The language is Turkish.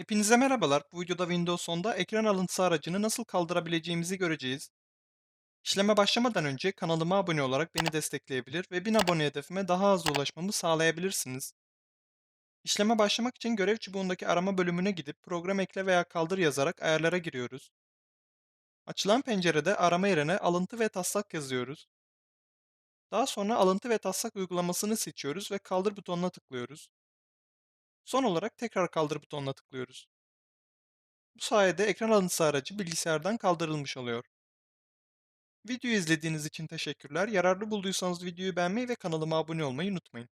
Hepinize merhabalar. Bu videoda Windows 10'da ekran alıntısı aracını nasıl kaldırabileceğimizi göreceğiz. İşleme başlamadan önce kanalıma abone olarak beni destekleyebilir ve 1000 abone hedefime daha hızlı ulaşmamı sağlayabilirsiniz. İşleme başlamak için görev çubuğundaki arama bölümüne gidip program ekle veya kaldır yazarak ayarlara giriyoruz. Açılan pencerede arama yerine alıntı ve taslak yazıyoruz. Daha sonra alıntı ve taslak uygulamasını seçiyoruz ve kaldır butonuna tıklıyoruz. Son olarak tekrar kaldır butonuna tıklıyoruz. Bu sayede ekran alıntısı aracı bilgisayardan kaldırılmış oluyor. Videoyu izlediğiniz için teşekkürler. Yararlı bulduysanız videoyu beğenmeyi ve kanalıma abone olmayı unutmayın.